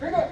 그러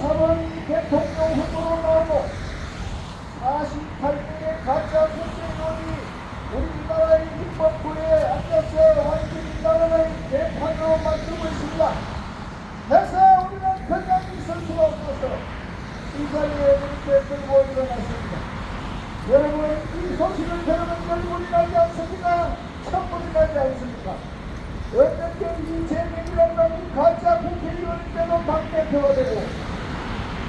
3월 대통령 후보로 나오고 48명의 가짜 국회의원이 우리나라의 입법부에 앉아서 완전히 나라를 대판으로 만들고 있습니다. 그래서 우리는 그냥 있을 수가 없어서 이 자리에 이렇게 들고 일어났습니다. 여러분 이 소식을 들으면 열불이 나지 않습니까? 천불이 나지 않습니까? 어떻게 이재명이라는 이 가짜 국회의원인데도 당대표가 되고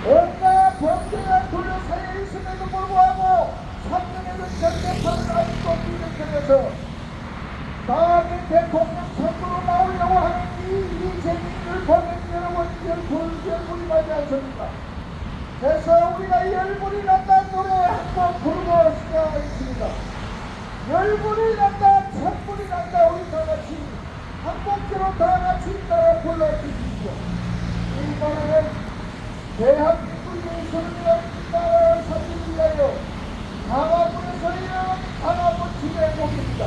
온갖 범죄가 둘러싸여 있음에도 불구하고 3년에는 전대판을 아직도 비전전해서 다음에 대통령 선거로 나오려고 하는 이 이재명을 보면 여러분 열불 열불이 나지 않습니까? 그래서 우리가 열불이 난다는 노래 한번 부르고 시작하겠습니다. 열불이 난다, 천불이 난다, 우리 다 같이 한 곡대로 다 같이 따라 불러주십시오. 이 노래는 대한민국의 나라를 살리기 위하여 강화문에서 일어난 강화문 지배곡입니다.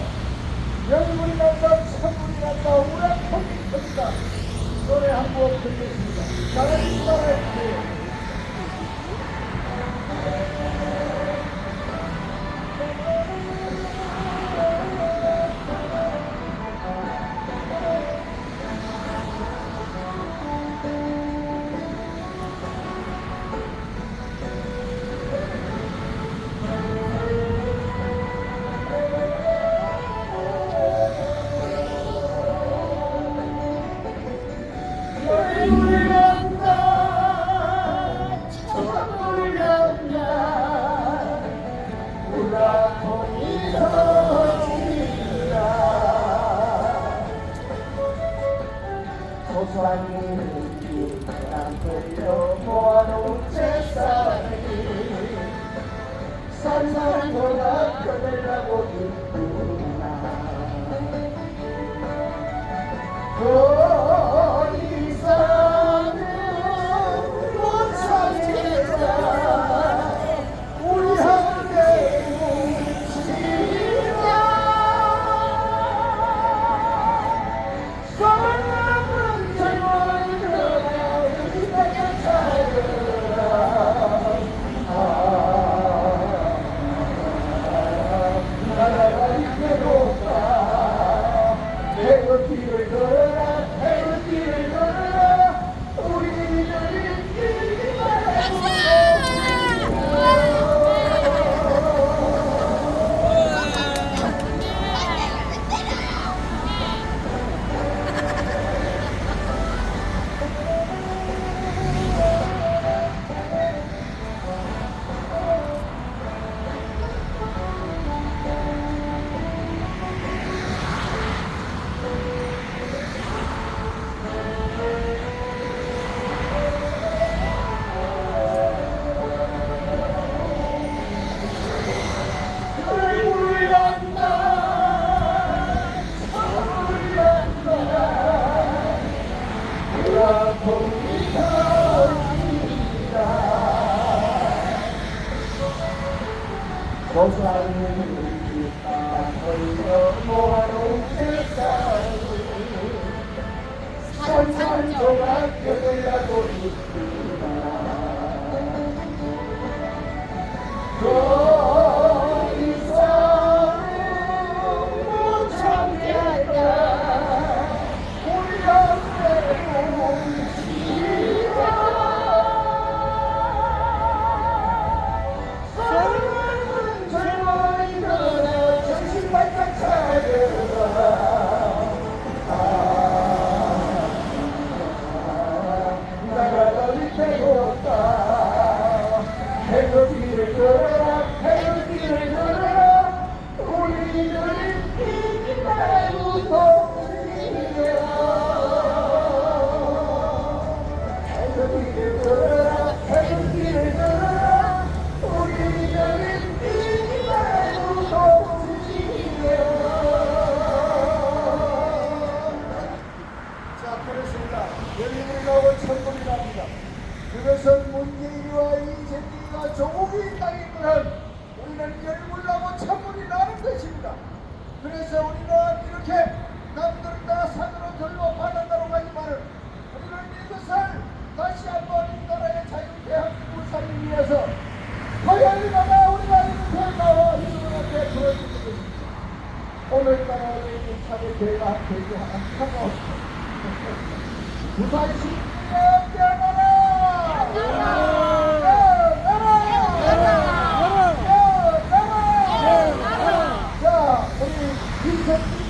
열불이 난다, 천불이 난다, 우라통이 큽니다. 노래 한곡 듣겠습니다. 다같이 따라해주세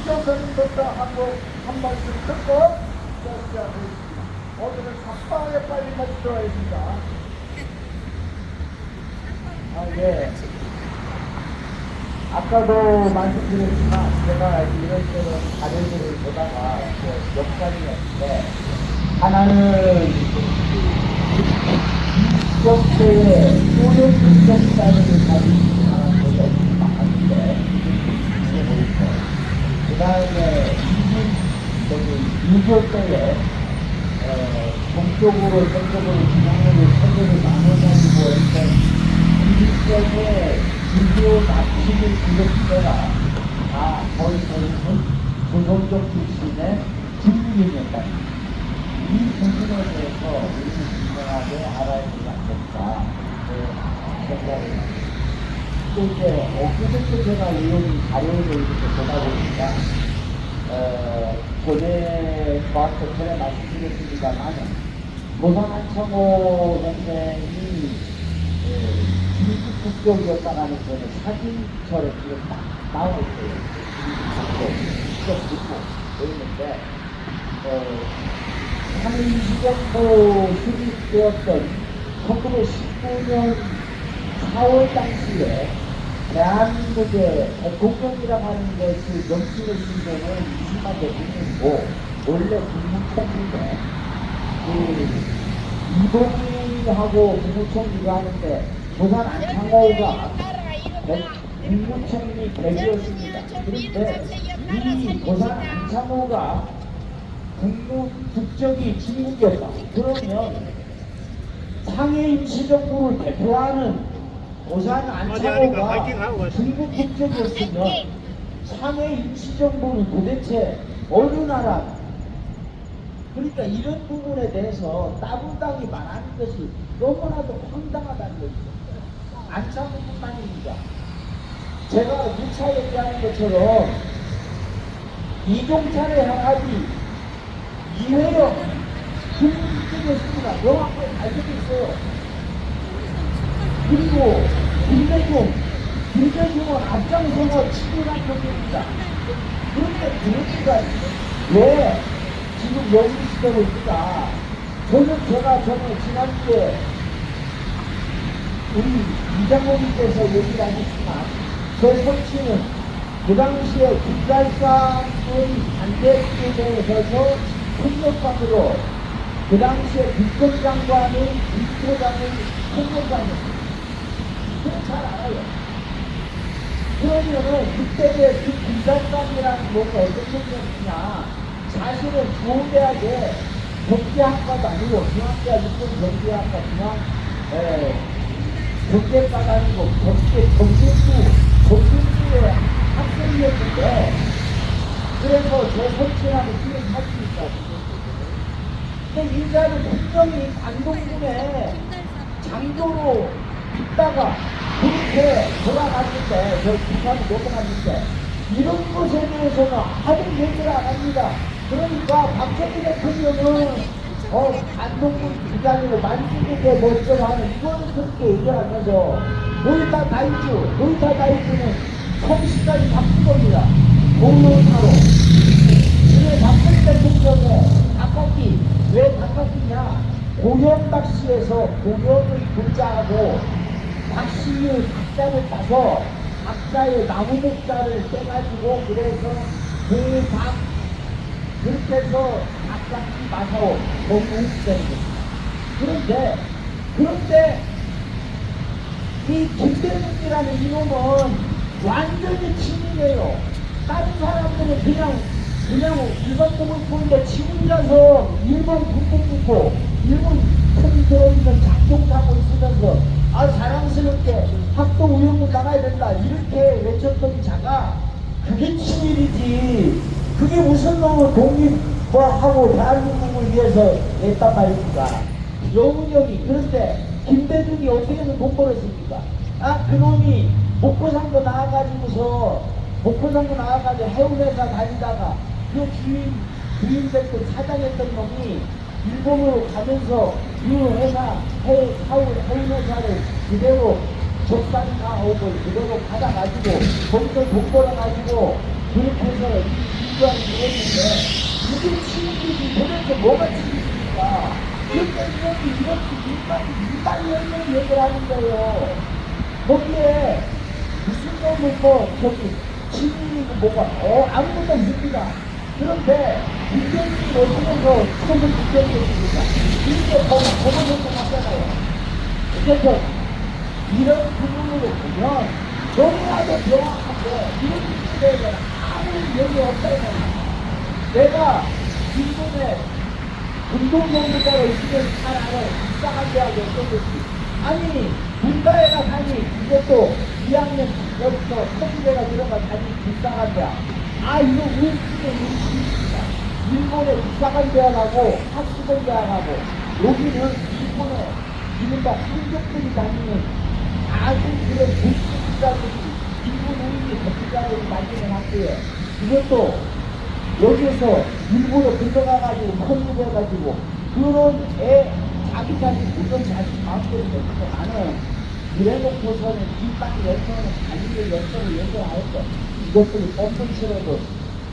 김성진 교수님부터 한번 한 말씀 듣고 자, 시작하겠습니다. 오늘은 삭방에 빨리 마치도록 하겠습니다. 아, 예. 아까도 말씀드렸지만 제가 이런 저런 자료들을 보다가 그 역사이었는데 하나는 이정태의 소련 인정자를 가지고 하는 것이 많은데 이게 뭐있고 그 유교 때에 어, 동쪽으로 서쪽으로 중앙으로 서쪽을 나눠가지고 했던 이때에 유교 납치를 기록 때가 다 거의 대부분 조선족 출신의 국민이었다. 이 부분에 대해서 우리는 분명하게 알아야 되지 않겠다. 그 생각을 합니다. 또 이제 엊그저께 제가 이런 자료를 이렇게 보다 보니까 어, 전에 저한테 전에 말씀드렸습니다만 조선 한창호 선생이 중국 국적이었다라는 거는 사진처럼 지금 딱 나와 있어요. 중국 있고 있는데 어, 한민정부 수립되었던 1919년 4월 당시에 대한민국의 대통령이라고 하는 것이 명칭을 쓴 데는 이승만 대통령이고 원래 국무총리인데 그 이동희하고 국무총리가 하는데 조선 안창호가 국무총리 대리였습니다. 그런데 이 고산 안창호가 국무 국적이 중국이었다. 그러면 상해 임 시정부를 대표하는 고산 안창호가 중국 국적이었으면 상해 임시정부는 도대체 어느 나라? 그러니까 이런 부분에 대해서 따분당이 말하는 것이 너무나도 황당하다는 것이죠. 안창호뿐만입니다. 제가 누차 얘기하는 것처럼 이종찬의 항합이 이회영 국무국적이었습니다. 명확하게 알려져 있어요. 그리고 김대중, 김대중은 앞장서서 치밀한 적입니다. 그런데 그렇게가 왜 지금 여기 시대고 있을까? 저는 제가 전에 지난주에 우리 이장모님께서 얘기를 하셨지만 제 설치는 그 당시에 국갈상의 반대에 대해서 폭력방으로 그 당시에 국정장관의 국토장의 폭력방이었습니다. 그건 잘 알아요. 그러면은 그때의 그 군산감이라는 뭐가 어떤 얘기였느냐 사실은 서울대학의 경제학과도 아니고 육군 경제학과 중앙 에, 경제과가 아니고 경제 경제부 경제부의 학생이었는데 그래서 제 설치하는 기회 할수 있다. 근데 인자는 분명히 관동군에 장교로 있다가 그렇게 돌아갔는데 저 북한을 넘어갔는데 이런 것에 대해서는 아무 얘기를 안 합니다. 그러니까 박정희 대통령은 어, 안동군 기관으로 만주국에 멀쩡하는 이거는 그렇게 얘기하면서 노이타 다이주, 노이타 다이주는 성씨까지 바꾼 겁니다. 공로사로. 지금 박정희 대통령의 닭깎기, 왜 닭깎기냐? 고현박씨에서 고현의 글자하고 박씨의 박자를 따서 박자의 나무 목자를 떼가지고 그래서 고박 그렇게 해서 닭깎기 마사오 겁니다. 그런데 그런데 이 김대중이라는 이놈은 완전히 친일이에요. 다른 사람들은 그냥 그냥 일반 공을 보는데 지 혼자서 일본 군복 입고 일본 큰 들어있는 작동하고 있으면서 아 자랑스럽게 학도 우영우 나가야 된다. 이렇게 외쳤던 자가 그게 친일이지. 그게 무슨 놈의 독립 뭐 하고 대한민국을 위해서 냈단 말입니까? 여운형이. 그런데 김대중이 어떻게 해서 돈 벌었습니까? 아 그놈이 목포상도 나와가지고서 목포상도 나와가지고 해운회사 다니다가 그 주인 주인 됐고 사장했던 놈이 일본으로 가면서 그 회사 해 사울 해운회사를 그대로 나오고 그대로 받아가지고 거기서 돈 벌어가지고 그렇게 해서 일주한 일했는데 이게 친일이지 도대체 뭐가 친일입니까? 그때 이렇게 이렇게 일반 일반 열매를 얘기를 하는 거예요. 거기에 무슨 놈을 뭐 저기 친일이고 뭐가 어 아무것도 없습니다. 그런데 국정이 어떻게 해서 처음을 국정이었습니까? 이게 거기서 갔잖아요. 그래서 이런 부분으로 보면 너무나도 명확한데 이런 부분에 아무 얘기 없다는 내가 일본에 운동경기자가 있으면 잘 알아요. 이상한 대학에 어떤 것이. 아니, 문다에 가 다니, 이것도 2학년 여기서 서울대가 들어가 다니 대학. 아, 이거 우습게 우습습니다 일본에 불쌍한 대학하고 학수공 대학하고 여기는 일본에 이른바 황족들이 다니는 아주 그런 불쌍자들이 일본 우익의 만드는 학교에 이것도 여기에서 일부러 들어가가지고 편입해가지고 그런 애 자기 자신 그런 자신 마음대로 나는 그래놓고서는 이빨 열성은 자기의 열성을 얘기하였어 이것들이 뻔뻔 치러도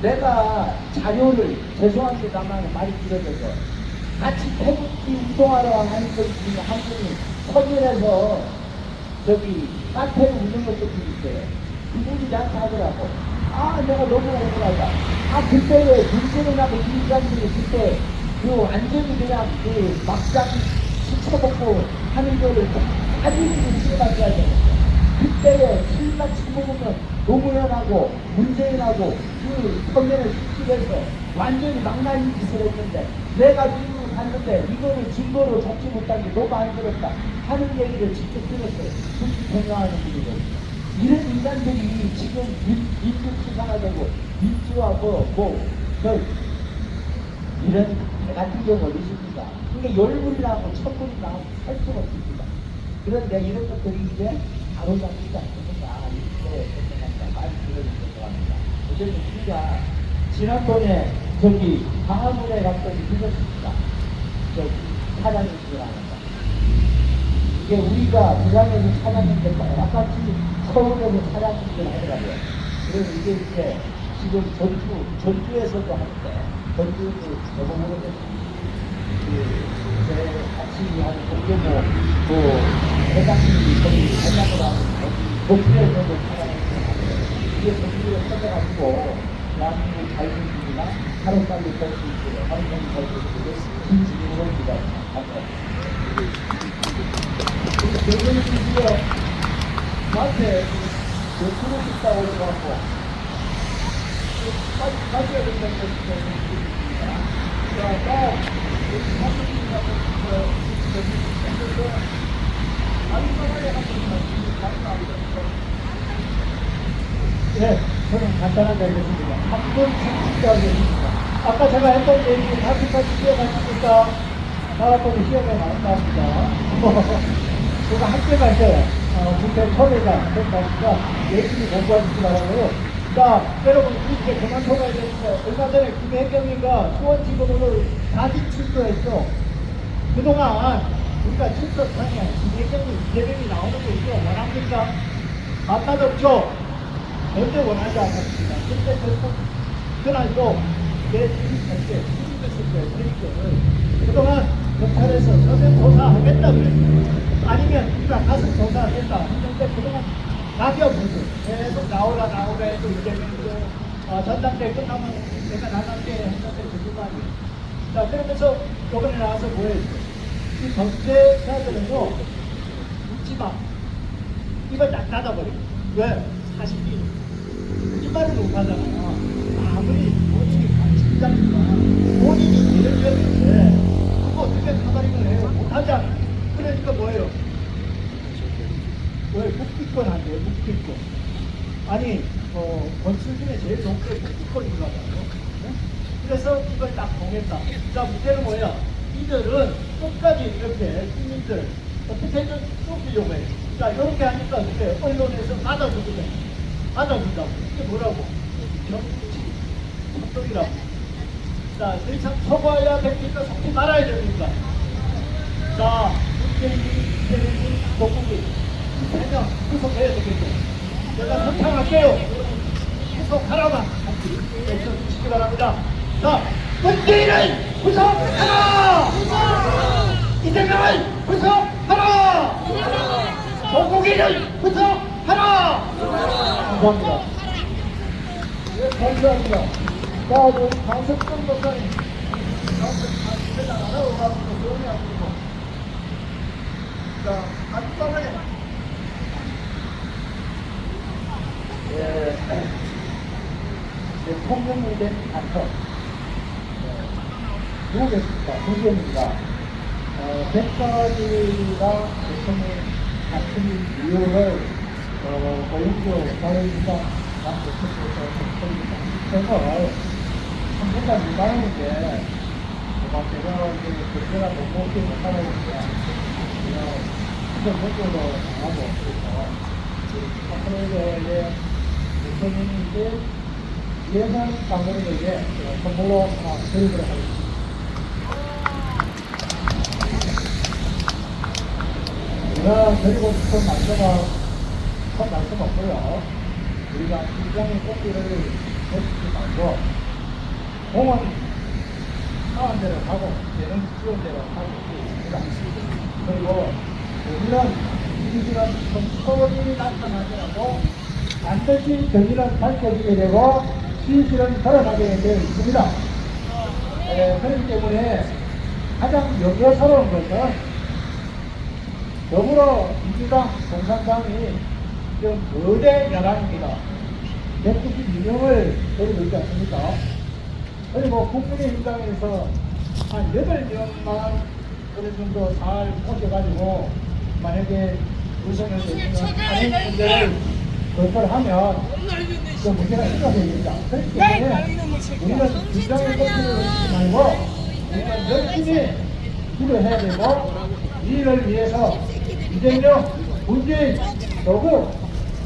내가 자료를 죄송합니다만 말이 길어져서 같이 태극기 운동하러 하는 분 중에 한 분이 서울에서 저기 카페를 운영 것도 있어요. 그분이 나한테 하더라고. 아 내가 너무 억울하다. 아 그때 왜 문재인 하고 김관진이 그때 그 완전히 그냥 그 막장 시쳐먹고 하는 거를 아주 생각해야 되겠어 그때에 틀같이 먹으면 노무현하고 문재인하고 그 청년을 습식해서 완전히 망나니 짓을 했는데 내가 미국을 갔는데 이거를 증거로 잡지 못한 게 너무 안쓰럽다 하는 얘기를 직접 들었어요. 국기 변경하는 분이거 이런 인간들이 지금 민- 민주 수상화되고 민주화 뭐, 뭐, 저, 이런 개 같은 경우 어디 있습니까? 그러니까 열불이라고 천불이라고 할 수가 없습니다. 그런데 이런 것들이 이제 바로 잡히지 않는가 이렇게 생각합니다. 많이 들어주신 것 같습니다. 어쨌든 우리가 지난번에 저기 광화문에 갔더니 늦었습니다. 저 사장님 들어가는다. 이게 우리가 부산에서 찾았는데 똑같이 서울에서 찾았는데 하더라고요. 그래서 이게 이제 지금 전주, 전주에서도 하는데, 전주도 저번에 그, 제 같이 하는 동계모, 그, 회장님이 거기 회장을 하고, 목표에서도. 이게 전주에 찾아가지고, 대한민국 자유민주주의나 하루빨리 벌수 있도록, 하루빨리 벌수 있도록, 진심으로 기다립니다. 대전의 주지가 나한테 그 술을 있다고 그래갖고 빨리 가져야 된다는. 자, 나여 네, 저는 간단하게 알겠습니다. 한번 상식하겠습니다. 아까 제가 했던 얘기 다시까지 기억하십니까? 나갔더니 시험에 나온답니다. 제가 학교 갈 때, 어, 국회 초대가 된다니까 열심히 공부하시기 바라고요. 자, 여러분, 이제 그만 돌아야 되는데, 얼마 전에 김혜경이가 수원지검으로 사진 출소했죠. 그동안 우리가 출석하면 김혜경이 이재명이 나오는 거 이거 원합니까? 안 맞았죠? 절대 원하지 않았습니다. 근데 그날도 내 출입할 때, 출입했을 때, 출입을 그동안 경찰에서 서면 조사하겠다 그랬어요. 아니면 우리가 가서 조사하겠다 했는데 그동안 낙엽부터 계속 나오라 나오라 해도 이재명도 어, 전당대 끝나면 내가 나갈게 했는데 그동안이 자 그러면서 이번에 나와서 뭐 했어? 이 범죄자들은요 묻지 마. 입을 딱 닫아버려. 왜? 사실이 거짓말을 못하잖아요. 아무리 본인이 관심자니까 본인이 예를 들었는데 그거 어떻게 카바링을 해요? 못하잖아. 그러니까 뭐예요? 왜 묵기권 안 돼요? 묵기권. 아니, 어, 건sul 중에 제일 좋은 게 묵기권인가 봐요. 네? 그래서 이걸 딱 정했다. 자, 문제는 뭐야? 이들은 끝까지 이렇게 시민들 어떻게든 쫓기려고 해. 자, 이렇게 하니까 어떻게 언론에서 받아주거든. 받아준다고. 이게 뭐라고? 정치. 합동이라고. 자, 참 속아야 됩니까? 속지 말아야 됩니까? 자, 문재인이, 이재명이, 조국이 세명 구속해야 되겠죠. 제가 선창할게요. 구속하라만 외쳐주시기 바랍니다. 자, 문재인을 구속하라! 이재명을 구속하라! 조국이를 구속하라! 감사합니다. 네, 감사합니다. 자, 우리 강석준 목사님. 강석준 나라오가지고 조용히 하시고. 자, 안방에. 예, 네, 통영이 된 안터. 누구 계십니까? 후기입니다. 어, 백가지가 대통령 같은 이유를 어, 고인조 사회주가 남 대통령에서 그래서 참 생각 미만하는데 막 제가 이제 그때가 못 먹게 못하는 게 그냥 진짜 먹고도 하고 그래서 박근혜의 대통령이 이제 예산 당근에게 선물로 하나 드리도록 하겠습니다. 제가 드리고 싶은 말씀은 큰 말씀 없고요. 우리가 시장의 꽃길을 거치지 말고 공원 하는 대로 가고 재능 지원 대로 하고 있습니다. 그리고 우리는 좀 서울이 나타나더라도 반드시 경기는 밝혀지게 되고 진실은 드러나게 되어 있습니다. 에, 그렇기 때문에 가장 명예스러운 것은 더불어 민주당, 공산당이 지금 거대 야당입니다. 192명을 데리고 있지 않습니까? 그리고 국민의힘당에서 한 8명만 어느 정도 잘 오셔가지고 만약에 우선을 되시면 하는 문제를 거절하면 그 문제가 생겨집니다. 그렇기 때문에 우리는 긴장의 것들을 말고 우리는 열심히 일을 해야 되고 이를 위해서 이재명, 문재인, 여구,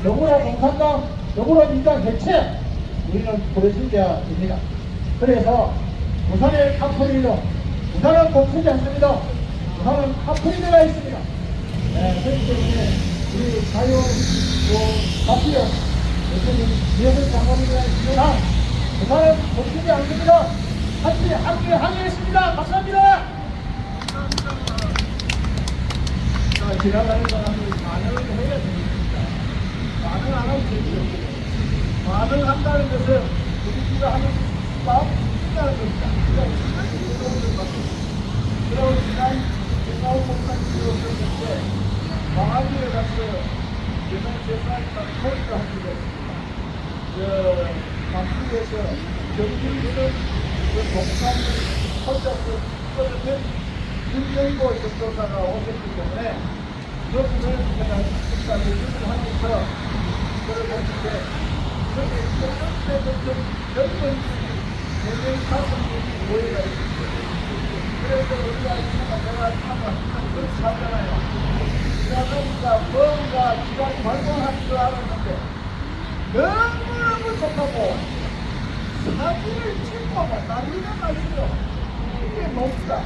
여구라 공산당, 여구라 민당 대체 우리는 보내신대야 됩니다. 그래서 부산의 카프리더, 부산은 공수지 않습니다. 부산은 카프리더가 있습니다. 네, 그렇기 때문에 우리 자유, 뭐, 카피어, 대표님, 지역을 장관님이나 지원한 부산은 공수지 않습니다. 같이 함께 하겠습니다. 감사합니다. 자, 지나가는 사람이 반응을 해야 됩니다. 반응 안 하면 되죠. 반응한다는 것은 우리가 하는 마음 있다는 겁니다. 그럼 지난 대가우 목사님이 오셨는데 광안리에 가서 예산 재산이나 코리가 하기로 했습니다. 그 강북에서 경기는 그 목사님 혼자서 끌어낸 윤정고 전도사가 오셨기 때문에 그분을 제가 식사 예술을 하면서 들어보는데 그게 그때부터 젊은 굉장히 가슴이 모여가 있었어요. 그래서 우리가 이제가 내가 참아 그렇게 살잖아요. 그러다 보니까 뭔가 기간이 발동하는 줄 알았는데 너무너무 좋다고 사진을 찍고만 난리가 나시죠. 이게 뭡니까?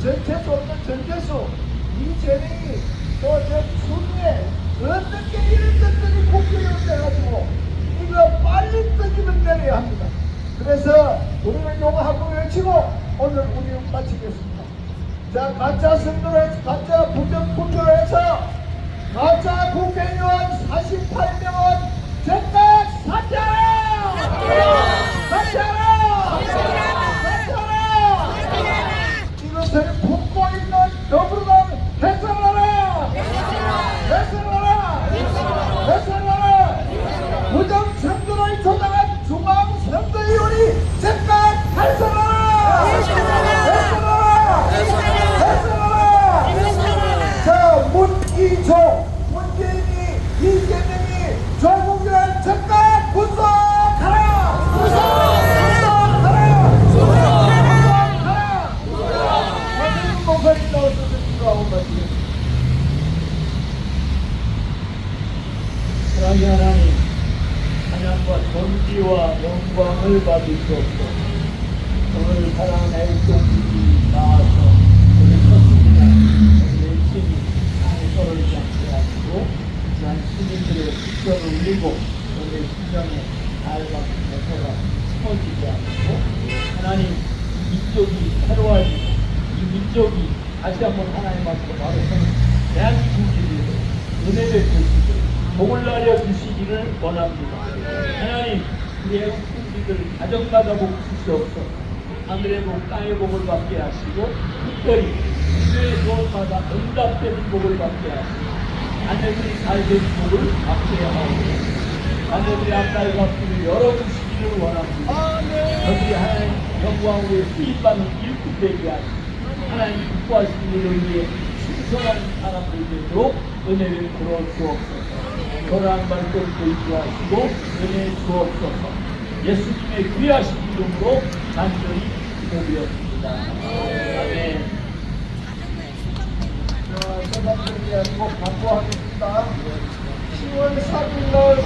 전체수 없는 전체수 이재명이 그래서 우리는 용하고 외치고 오늘 우리 마치겠습니다. 자, 가짜 선거를 가짜 부정 투표해서 가짜 국회의원 48명은 즉각 사퇴하라! 사퇴하라! 사퇴하라! 이것을 품고 있는 더불어당 해산하라! 해산하라! 해산하라! 부정 선거를 조장한 중앙선거위원이 즉각 해산하라! 해산하라! 해산하라! 자, 문이종, 문재인이, 이재명이 조국을 즉각 구속하라! 구속하라! 구속하라! 선생님 목소리 나오셔서 기도하고 마치겠습니다. 사랑의 하나님, 찬양과 존귀와 영광을 받을 수 없고, 오늘 사랑하는 애국동들이 나와서 오늘 컸습니다. 열심히 서로를 장치하시고, 지난 국정을 울리고, 오늘 심정에 알맞은 대서가 터지지 않고, 하나님, 이쪽이 새로워지고, 이 민족이 다시 한번 하나님 앞으로 바로 대한민국이 은혜를 주시고 복을 날려 주시기를 원합니다. 하나님, 우리 애국분들을 가정마다 복 주시옵소서. 하늘의 복, 땅의 복을 받게 하시고 특별히 주의 소원마다 응답되는 복을 받게 하시고 아내들이 살된 복을 받게 하고 아내들의 앞날과 앞길을 열어주시기를 원합니다. 저들이 하나님 영광 후에 수입받는 일꾼 되게 하시고 하나님 기뻐하시는 일을 위해 충성한 사람들 되도록 은혜를 부어 주옵소서. 거룩한 말씀도 인도하시고 은혜 주옵소서. 예수님의 귀하신 이름으로 간절히 기도드렸습니다. 자, 세상들이 아니고 광고하겠습니다. 10월 3일 날